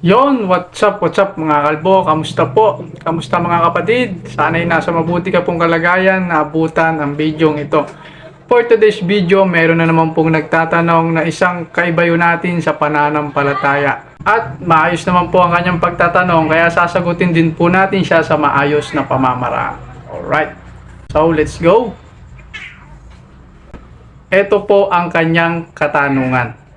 Yon, what's up, what's up mga kalbo? Kamusta po? Kamusta mga kapatid? Sana'y nasa mabuti ka pong kalagayan na abutan ang bidyong ito. For today's video, meron na naman pong nagtatanong na isang kaibayo natin sa pananampalataya. At maayos naman po ang kanyang pagtatanong kaya sasagutin din po natin siya sa maayos na pamamaraan. Alright, so let's go! Ito po ang kanyang katanungan.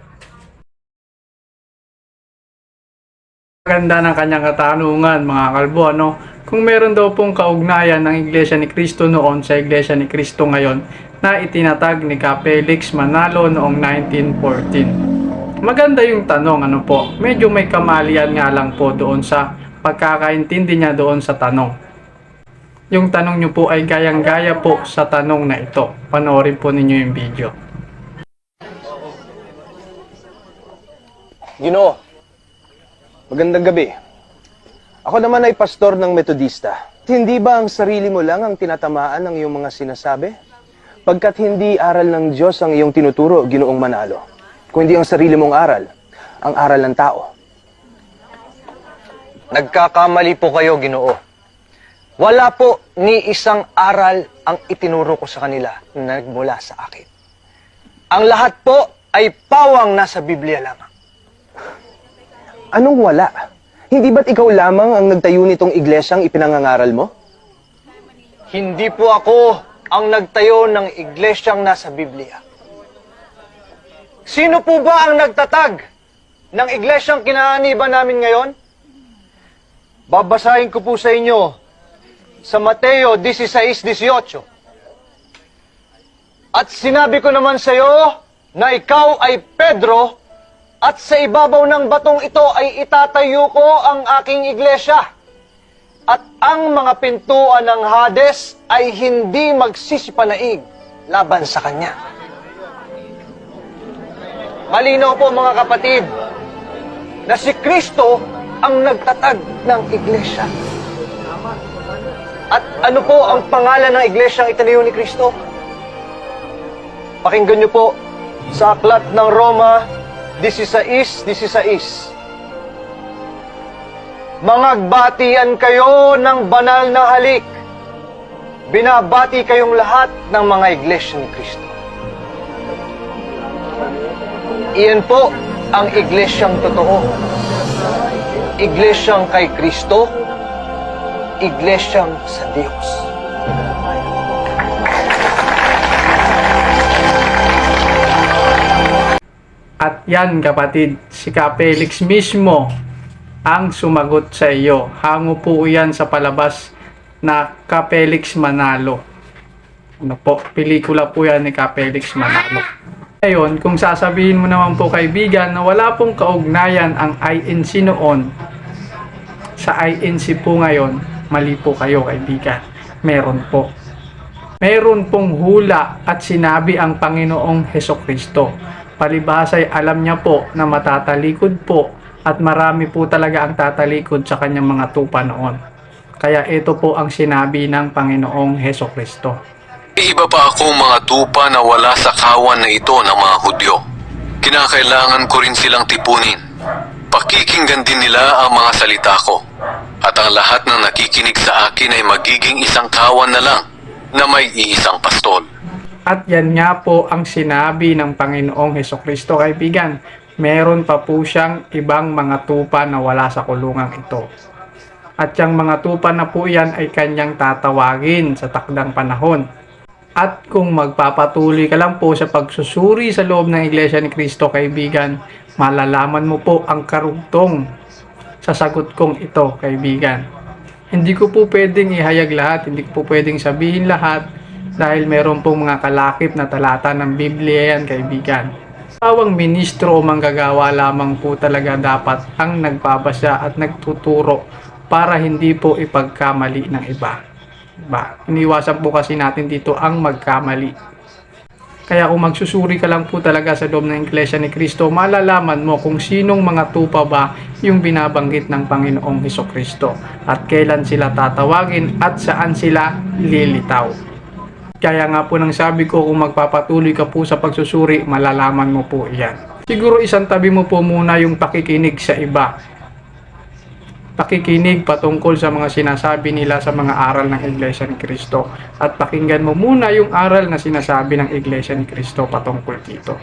Ganda ng kanyang katanungan mga kalbo ano kung meron daw pong kaugnayan ng Iglesia ni Cristo noon sa Iglesia ni Cristo ngayon na itinatag ni Capelix Manalo noong 1914. Maganda yung tanong ano po. Medyo may kamalian nga lang po doon sa pagkakaintindi niya doon sa tanong. Yung tanong niyo po ay gayang-gaya po sa tanong na ito. Panoorin po ninyo yung video. Ginoo, magandang gabi. Ako naman ay pastor ng Metodista. Hindi ba ang sarili mo lang ang tinatamaan ng iyong mga sinasabi? Pagkat hindi aral ng Diyos ang iyong tinuturo, ginoong manalo. Kundi ang sarili mong aral, ang aral ng tao. Nagkakamali po kayo, Ginoo. Wala po ni isang aral ang itinuro ko sa kanila na nagmula sa akin. Ang lahat po ay pawang nasa Biblia lamang. Anong wala? Hindi ba't ikaw lamang ang nagtayo nitong iglesyang ipinangangaral mo? Hindi po ako ang nagtayo ng iglesyang nasa Biblia. Sino po ba ang nagtatag ng iglesyang kinaaniban namin ngayon? Babasahin ko po sa inyo sa Mateo 16.18. At sinabi ko naman sa iyo na ikaw ay Pedro at sa ibabaw ng batong ito ay itatayo ko ang aking iglesia. At ang mga pintuan ng Hades ay hindi magsisipanaig laban sa kanya. Malinaw po mga kapatid na si Kristo ang nagtatag ng iglesia. At ano po ang pangalan ng iglesyang itinayo ni Kristo? Pakinggan niyo po sa aklat ng Roma 16, 16. Mangagbatian kayo ng banal na halik. Binabati kayong lahat ng mga iglesia ni Kristo. Iyan po ang iglesyang totoo. Iglesyang kay Kristo, iglesyang sa Diyos. At yan kapatid, si Capelix mismo ang sumagot sa iyo. Hango po yan sa palabas na Capelix Manalo. Ano po, pelikula po yan ni Capelix Manalo. Ngayon, kung sasabihin mo naman po kaibigan na wala pong kaugnayan ang INC noon sa INC po ngayon, mali po kayo kaibigan. Meron po. Meron pong hula at sinabi ang Panginoong Heso Kristo. Palibhasa ay alam niya po na matatalikod po at marami po talaga ang tatalikod sa kanyang mga tupa noon. Kaya ito po ang sinabi ng Panginoong Heso Kristo. Iba pa ako mga tupa na wala sa kawan na ito ng mga Hudyo. Kinakailangan ko rin silang tipunin. Pakikinggan din nila ang mga salita ko. At ang lahat ng nakikinig sa akin ay magiging isang kawan na lang na may iisang pastol. At yan nga po ang sinabi ng Panginoong Heso Kristo kaibigan. Meron pa po siyang ibang mga tupa na wala sa kulungang ito. At yung mga tupa na po yan ay kanyang tatawagin sa takdang panahon. At kung magpapatuloy ka lang po sa pagsusuri sa loob ng Iglesia ni Kristo kaibigan, malalaman mo po ang karugtong sa sagot kong ito kaibigan. Hindi ko po pwedeng ihayag lahat, hindi ko po pwedeng sabihin lahat dahil meron pong mga kalakip na talata ng Biblia yan kaibigan. Tawang ministro o manggagawa lamang po talaga dapat ang nagbabasa at nagtuturo para hindi po ipagkamali ng iba. Diba? Iniwasan po kasi natin dito ang magkamali. Kaya kung magsusuri ka lang po talaga sa loob ng Iglesia ni Kristo, malalaman mo kung sinong mga tupa ba yung binabanggit ng Panginoong Heso Kristo at kailan sila tatawagin at saan sila lilitaw. Kaya nga po nang sabi ko kung magpapatuloy ka po sa pagsusuri, malalaman mo po iyan. Siguro isang tabi mo po muna yung pakikinig sa iba pakikinig patungkol sa mga sinasabi nila sa mga aral ng Iglesia ni Cristo. At pakinggan mo muna yung aral na sinasabi ng Iglesia ni Cristo patungkol dito.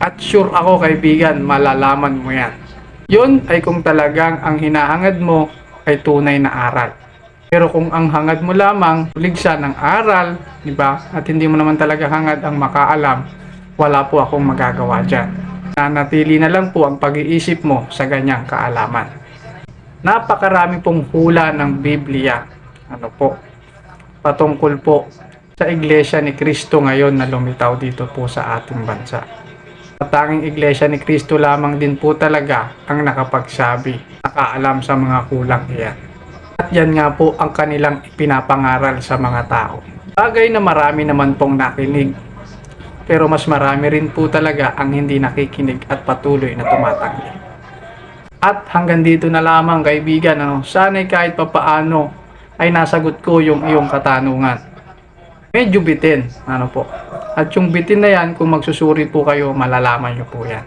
At sure ako kaibigan, malalaman mo yan. Yun ay kung talagang ang hinahangad mo ay tunay na aral. Pero kung ang hangad mo lamang ligsa ng aral, di ba? At hindi mo naman talaga hangad ang makaalam, wala po akong magagawa dyan. Nanatili na lang po ang pag-iisip mo sa ganyang kaalaman. Napakarami pong hula ng Biblia. Ano po? Patungkol po sa Iglesia ni Cristo ngayon na lumitaw dito po sa ating bansa. At tanging Iglesia ni Cristo lamang din po talaga ang nakapagsabi, nakaalam sa mga kulang iyan. At yan nga po ang kanilang ipinapangaral sa mga tao. Bagay na marami naman pong nakinig. Pero mas marami rin po talaga ang hindi nakikinig at patuloy na tumatanggi. At hanggang dito na lamang kaibigan, ano, sana'y kahit papaano ay nasagot ko yung iyong katanungan. Medyo bitin, ano po. At yung bitin na yan, kung magsusuri po kayo, malalaman nyo po yan.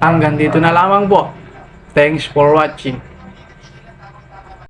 Hanggang dito na lamang po. Thanks for watching.